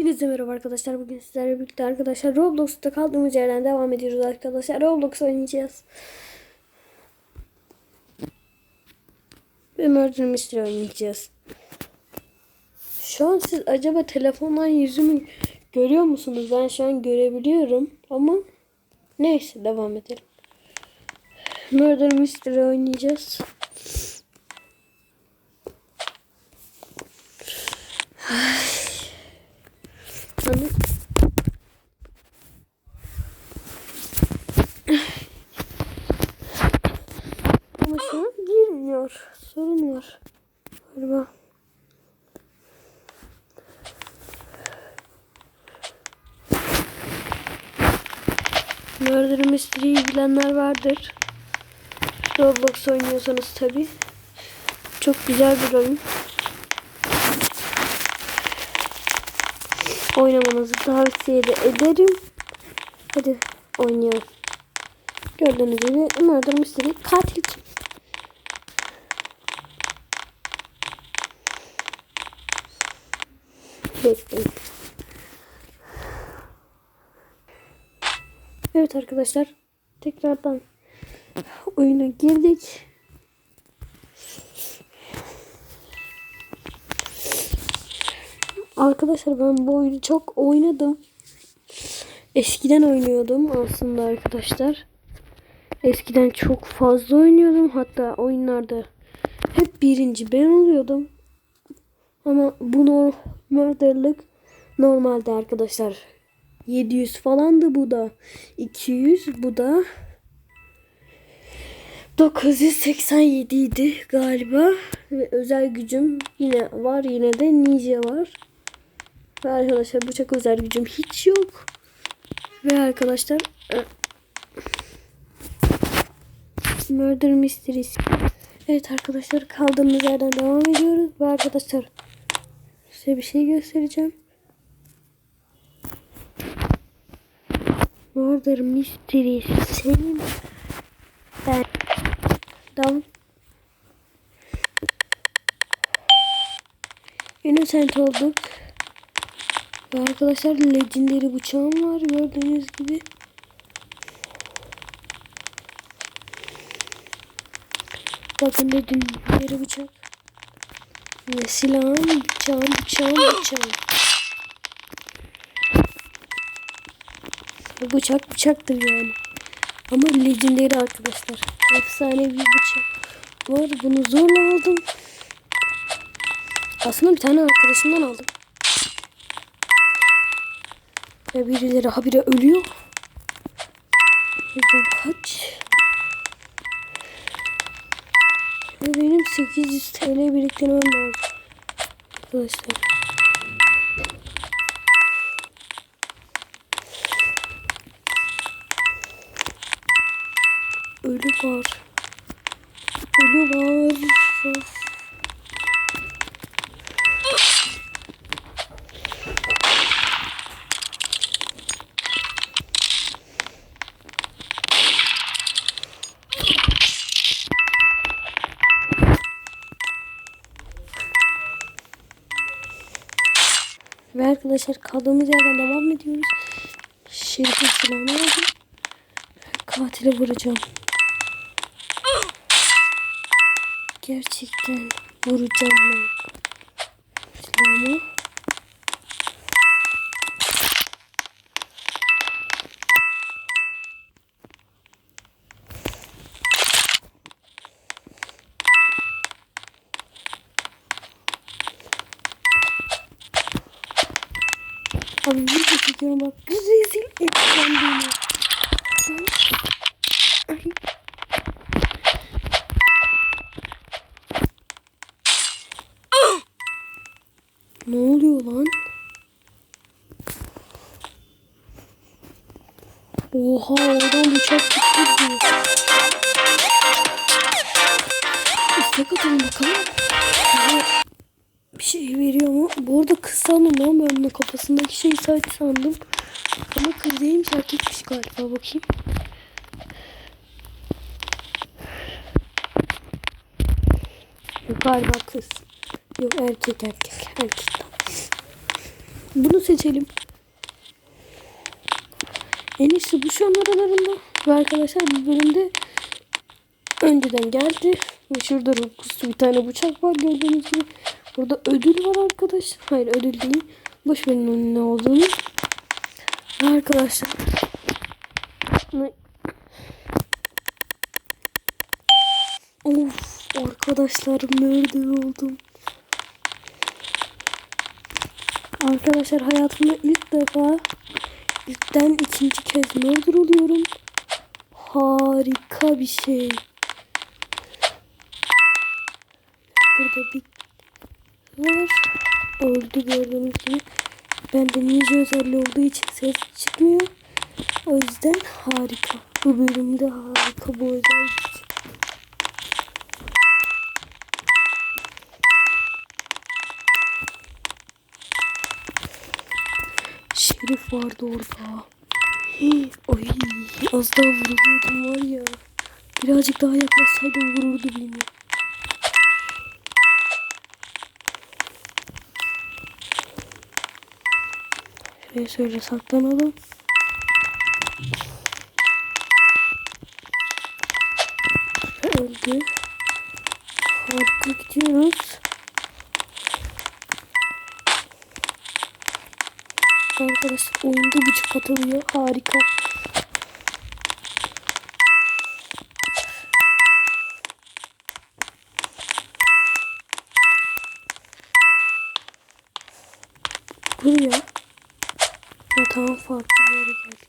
Hepinize merhaba arkadaşlar. Bugün sizlerle birlikte arkadaşlar Roblox'ta kaldığımız yerden devam ediyoruz arkadaşlar. Roblox oynayacağız. Ve Murder Mystery oynayacağız. Şu an siz acaba telefondan yüzümü görüyor musunuz? Ben şu an görebiliyorum ama neyse devam edelim. Murder Mystery oynayacağız. Hani Ama şu an girmiyor. Sorun var. Galiba. Murder Mystery'yi bilenler vardır. Roblox oynuyorsanız tabi. Çok güzel bir oyun. Oynamanızı tavsiye de ederim. Hadi oynayalım. Gördüğünüz gibi Murder Mystery katil kim? Bekleyin. Evet arkadaşlar. Tekrardan oyuna girdik. Arkadaşlar ben bu oyunu çok oynadım. Eskiden oynuyordum aslında arkadaşlar. Eskiden çok fazla oynuyordum. Hatta oyunlarda hep birinci ben oluyordum. Ama bu nor murderlık normalde arkadaşlar 700 falandı bu da. 200 bu da 987 idi galiba. Ve özel gücüm yine var yine de ninja var. Ve arkadaşlar bıçak özel gücüm hiç yok. Ve arkadaşlar e, Murder Mysteries. Evet arkadaşlar kaldığımız yerden devam ediyoruz. Ve arkadaşlar size bir şey göstereceğim Murder Mysteries senin ben Down. Innocent olduk. Ve arkadaşlar legendary bıçağım var gördüğünüz gibi. Bakın legendary bıçak. Silahım, bıçağım, bıçağım, bıçağım. Bıçak bıçaktır yani. Ama legendary arkadaşlar. Efsane bir bıçak var. Bunu zorla aldım. Aslında bir tane arkadaşımdan aldım. Ve birileri habire ölüyor. Buradan kaç. Ve benim 800 TL biriktirmem lazım. Arkadaşlar. Ölü var. Ölü var. Ve arkadaşlar kaldığımız yerden devam ediyoruz. Şerif'in silahını aldım. Katile vuracağım. Gerçekten vuracağım ben. Silahımı. Abi video çekiyorum bak. Rezil edeceğim beni. Ay. Ne oluyor lan? Oha oradan bıçak çıktı diyor. İstek atalım bakalım. Bize bir şey veriyor mu? Bu arada kız sandım lan ben bunun kafasındaki şey saç sandım. Ama kız değilmiş erkekmiş galiba bakayım. Yok galiba kız. Yok erkek erkek erkek. bunu seçelim. En iyisi bu şu an aralarında. Ve arkadaşlar bu bölümde önceden geldi. Ve şurada rukuslu bir tane bıçak var gördüğünüz gibi. Burada ödül var arkadaşlar. Hayır ödül değil. Boş verin onun ne olduğunu. Ve arkadaşlar. Of arkadaşlar murder oldum. Arkadaşlar hayatımda ilk defa ilkten ikinci kez murder oluyorum. Harika bir şey. Burada bir var. Öldü gördüğünüz gibi. Bende ninja özelliği olduğu için ses çıkmıyor. O yüzden harika. Bu bölümde harika bu özellik. Şerif vardı orada. Ay az daha vuruluyordum var ya. Birazcık daha yaklaşsaydım vururdu beni. Şuraya şöyle saklanalım. Öldü. Harika gidiyoruz. Arkadaşlar oyunda bıçak atılıyor. Harika. Buraya. Ha, tamam farklı bir yere geldik.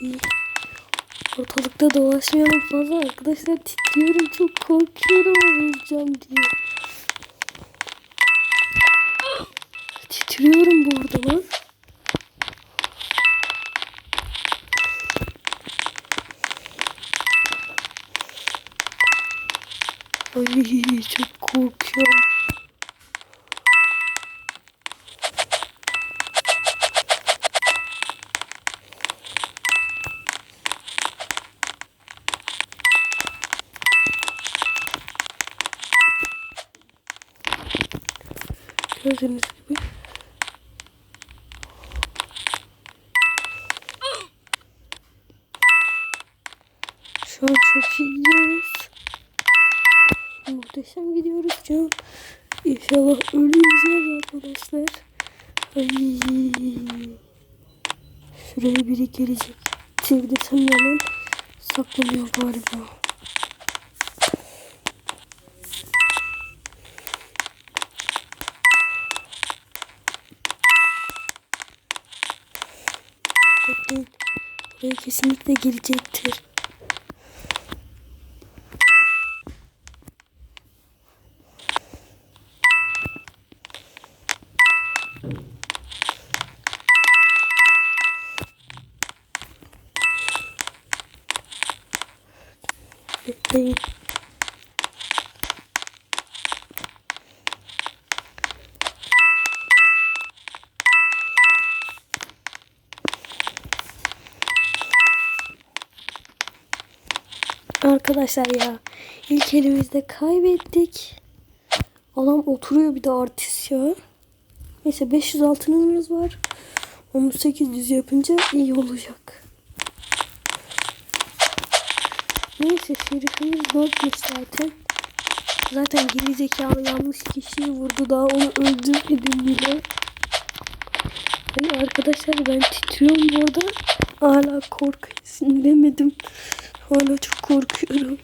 İyi. Ortalıkta dolaşmayalım fazla arkadaşlar titriyorum çok korkuyorum vuracağım diye. Titriyorum korkuyorum. Gördüğünüz gibi. Şu an çok iyi. Muhteşem gidiyoruz an. İnşallah ölmeyeceğiz arkadaşlar. Ay. Şuraya biri gelecek. Çevresem yalan saklanıyor galiba. Bekleyin. Buraya kesinlikle gelecektir. Bekleyin. Arkadaşlar ya ilk elimizde kaybettik. Adam oturuyor bir de artist ya. Neyse 500 altınımız var. Onu 800 yapınca iyi olacak. Neyse şerifimiz bozmuş zaten. Zaten geri zekalı yanlış kişiyi vurdu daha onu öldürmedim bile. Hani arkadaşlar ben titriyorum bu arada. Hala korku sindiremedim. Hala çok korkuyorum.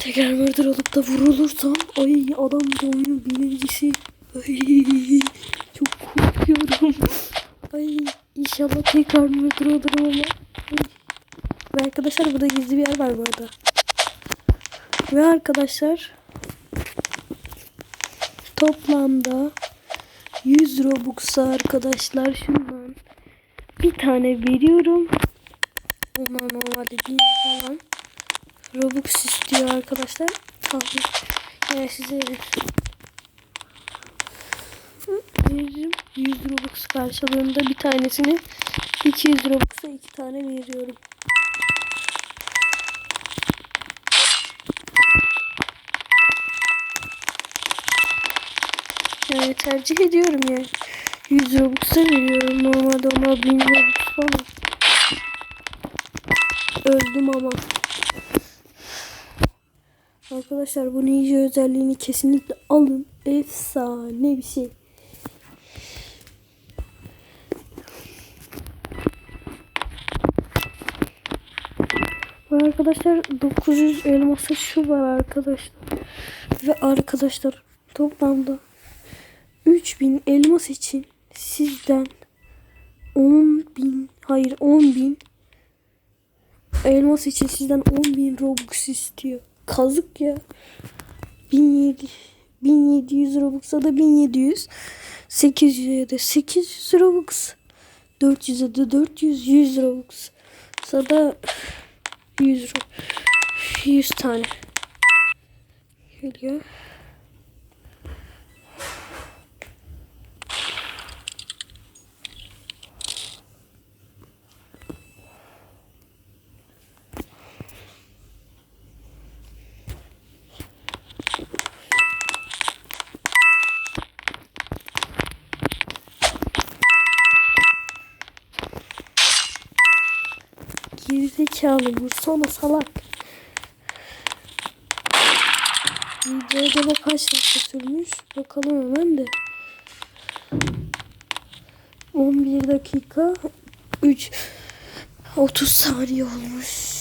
Tekrar murder olup da vurulursam ay adam da oyunun birincisi. Ay çok korkuyorum. Ay inşallah tekrar murder olurum ama. Ve arkadaşlar burada gizli bir yer var bu arada. Ve arkadaşlar toplamda 100 Robux'a arkadaşlar şundan bir tane veriyorum. Ona normalde değil falan. Robux istiyor arkadaşlar. Tamam. Yani size veririm. 100 Robux karşılığında bir tanesini 200 Robux'a iki tane veriyorum. yani tercih ediyorum yani. 100 Robux'a veriyorum. Normalde ona 1000 Robux falan. Öldüm ama. Arkadaşlar bu ninja özelliğini kesinlikle alın. Efsane bir şey. Arkadaşlar 900 elması şu var arkadaşlar. Ve arkadaşlar toplamda 3000 elmas için sizden 10.000 hayır 10.000 elmas için sizden 10.000 Robux istiyor. Kazık ya. 1700 1700 Robux'a da 1700 800'e de 800 Robux 400'e de 400 100 Robux da 100 Ro- 100 tane geliyor. Gerizekalı vursana salak. Video acaba kaç dakika sürmüş? Bakalım hemen de. 11 dakika 3 30 saniye olmuş.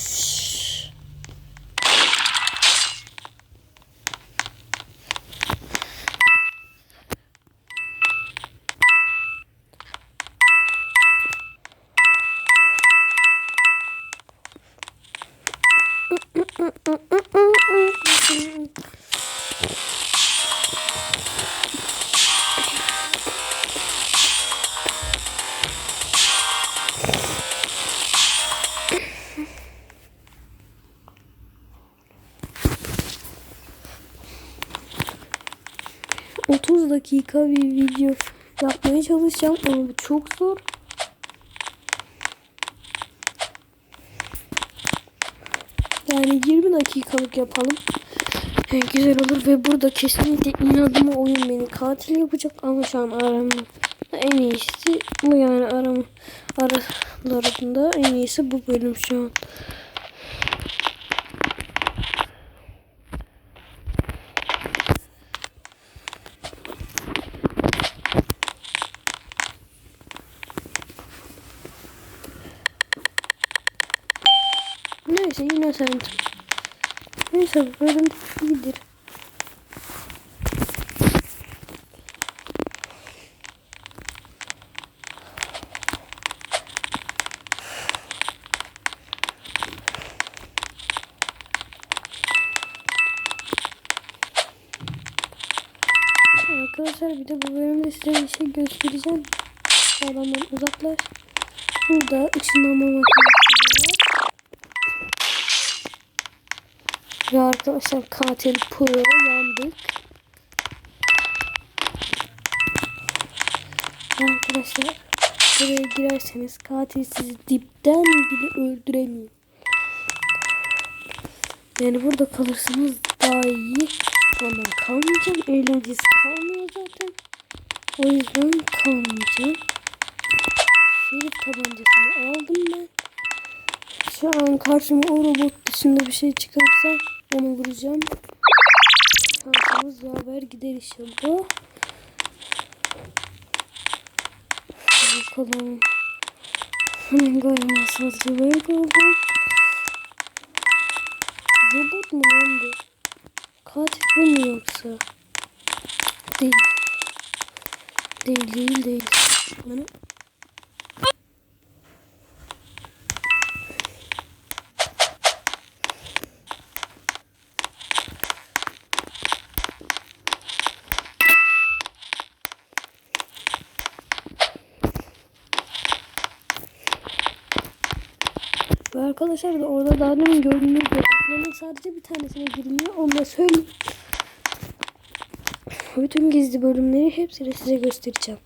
...30 dakika bir video yapmaya çalışacağım ama bu çok zor. Yani 20 dakikalık yapalım. Yani güzel olur ve burada kesinlikle inadıma oyun beni katil yapacak ama şu an aramda en iyisi bu yani aram aralarında en iyisi bu bölüm şu an. Yine sendim. Neyse bölüm iyidir. Arkadaşlar bir de bu bölümde size bir şey göstereceğim. Adamdan uzaklaş. Burada ışınlanma makinesi var. Ve arkadaşlar katil pro yandık. Arkadaşlar buraya girerseniz katil sizi dipten bile öldüremiyor. Yani burada kalırsanız daha iyi. Ama kalmayacağım. Eğlencesi kalmıyor zaten. O yüzden kalmayacağım. Şerif tabancasını aldım ben. Şu an karşıma o robot dışında bir şey çıkarsa onu vuracağım. Şansımız yaver gider inşallah. Bakalım. Hemen galiba sadece böyle kaldı. Robot mu lan bu? Katil bu mu yoksa? Değil. Değil değil değil. Bana arkadaşlar da orada daha demin gördüğünüz bölümlerin sadece bir tanesine giriliyor. Onu da söyleyeyim. Bütün gizli bölümleri hepsini size göstereceğim.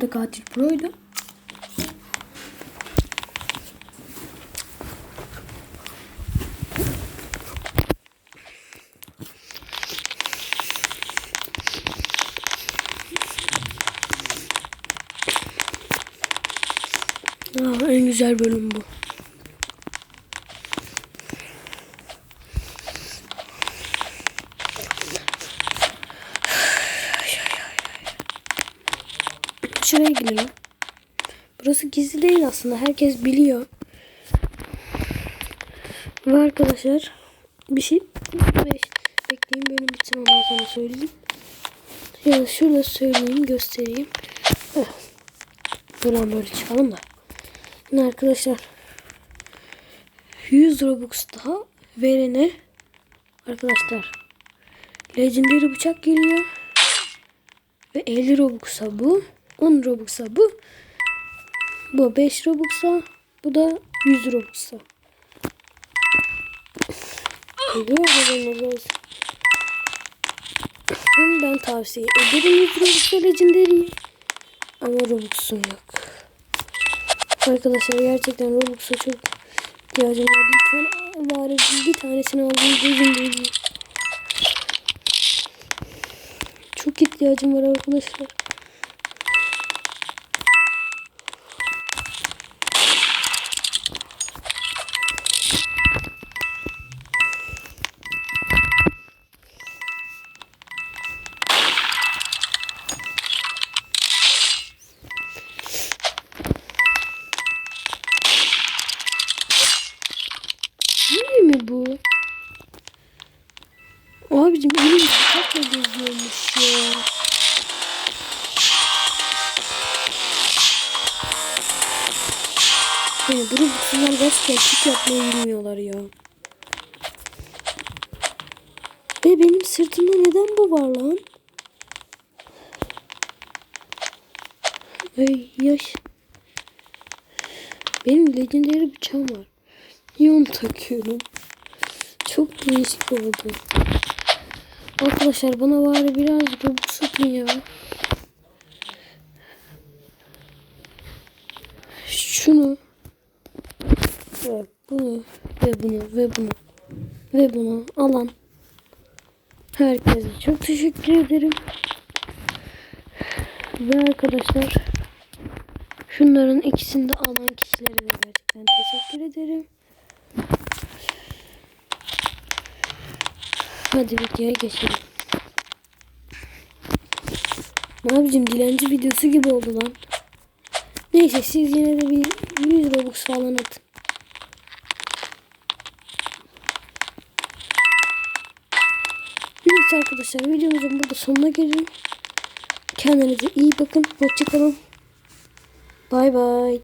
Da katil proydu. En güzel bölüm bu. Şuraya girelim. Burası gizli değil aslında. Herkes biliyor. Ve arkadaşlar bir şey bekleyin bölüm bitsin ondan sonra söyleyeyim. Ya da şurada söyleyeyim göstereyim. Heh. Buradan böyle çıkalım da. Şimdi arkadaşlar 100 Robux daha verene arkadaşlar Legendary bıçak geliyor. Ve 50 Robux'a bu. 10 Robux'a bu. Bu 5 Robux'a. Bu da 100 Robux'a. Olsun. Hem ben tavsiye ederim 100 Robux'a Legendary'yi. Ama Robux'um yok. Arkadaşlar gerçekten Robux'a çok ihtiyacım var. Lütfen bari bir tanesini alayım gözüm. Çok ihtiyacım var arkadaşlar. Ve benim sırtımda neden bu var lan? Ay yaş. Benim legendary bıçağım var. Niye onu takıyorum? Çok değişik oldu. Arkadaşlar bana bari biraz Robux satın ya. Şunu. Ve bunu ve bunu ve bunu ve bunu alan herkese çok teşekkür ederim. Ve arkadaşlar şunların ikisini de alan kişilere de gerçekten teşekkür ederim. Hadi videoya geçelim. Abicim dilenci videosu gibi oldu lan. Neyse siz yine de bir 100 Robux falan atın. Neyse arkadaşlar videomuzun burada sonuna gelelim. Kendinize iyi bakın. Hoşçakalın. Bay bay.